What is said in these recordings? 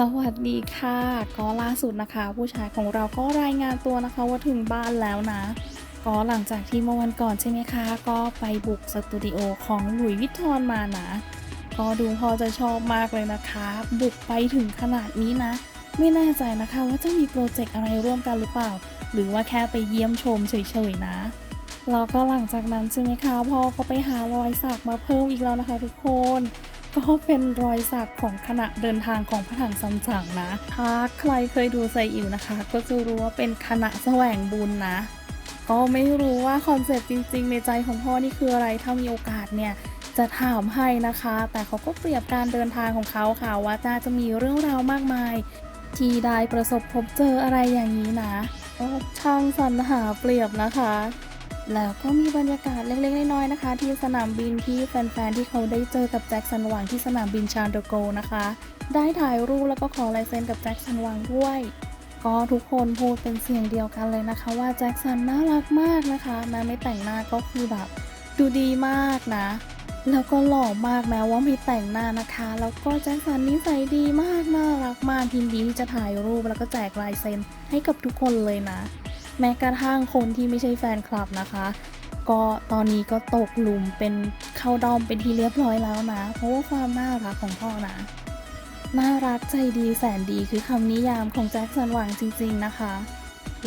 สวัสดีค่ะ ก็ล่าสุดนะคะ ผู้ชายของเราก็รายงานตัวนะคะว่าถึงบ้านแล้วนะ ก็หลังจากที่เมื่อวันก่อนใช่ไหมคะ ก็ไปบุกสตูดิโอของหลุยส์วิตตอนมานะ ก็ดูพอจะชอบมากเลยนะคะ บุกไปถึงขนาดนี้นะ ไม่แน่ใจนะคะว่าจะมีโปรเจกต์อะไรร่วมกันหรือเปล่า หรือว่าแค่ไปเยี่ยมชมเฉยๆนะแล้วก็หลังจากนั้นใช่ไหมคะพ่อก็ไปหารอยสักมาเพิ่มอีกแล้วนะคะทุกคน ก็เป็นรอยสักของขณะเดินทางของพระถังซัมจั๋งนะ ถ้าใครเคยดูไซอิ๋วนะคะ ก็จะรู้ว่าเป็นคณะแสวงบุญนะ ก็ไม่รู้ว่าคอนเซ็ปต์จริง ๆ ในใจของพ่อนี่คืออะไร ถ้ามีโอกาสเนี่ยจะถามให้นะคะ แต่เขาก็เปรียบการเดินทางของเขาค่ะว่าน่าจะมีเรื่องราวมากมาย ที่ได้ประสบพบเจออะไรอย่างนี้นะช่างสรรหาเปรียบนะคะ แล้วก็มีบรรยากาศเล็กๆน้อยๆนะคะ ที่สนามบินที่แฟนๆที่เขาได้เจอกับแจ็คสันหวังที่สนามบินชาร์ลเดโกนะคะ ได้ถ่ายรูปแล้วก็ขอลายเซ็นกับแจ็คสันหวังด้วย ก็ทุกคนพูดเป็นเสียงเดียวกันเลยนะคะ ว่าแจ็คสันน่ารักมากนะคะแม้ไม่แต่งหน้าก็คือแบบ ดูดีมากนะ แล้วก็หล่อมากแม้ว่าไม่แต่งหน้านะคะ แล้วก็แจ็คสันนิสัยดีมากน่ารักมากยินดีที่จะถ่ายรูปแล้วก็แจกลายเซ็นให้กับทุกคนเลยนะ แม้กระทั่งคนที่ไม่ใช่แฟนคลับนะคะ ก็ตอนนี้ก็ตกหลุมเป็นเข้าดอมเป็นที่เรียบร้อยแล้วนะ เพราะว่าความน่ารักของพ่อนะน่ารักใจดีแสนดีคือคำนิยามของแจ็คสันหวังจริง ๆ นะคะ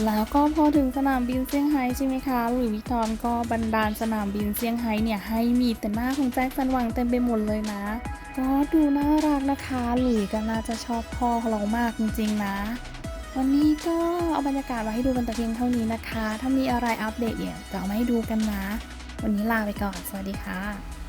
แล้วก็พอถึงสนามบินเซี่ยงไฮ้ใช่ไหมคะหลุยส์วิตองก็บันดาลสนามบินเซี่ยงไฮ้เนี่ยให้มีแต่หน้าของแจ็คสันหวังเต็มไปหมดเลยนะ ก็ดูน่ารักนะคะ หลุยก็น่าจะชอบพ่อของเรามากจริง ๆ นะ วันนี้ก็เอาบรรยากาศมาให้ดูกันแต่เพียงเท่านี้นะคะ ถ้ามีอะไรอัปเดตเนี่ยจะเอามาให้ดูกันนะ วันนี้ลาไปก่อน สวัสดีค่ะ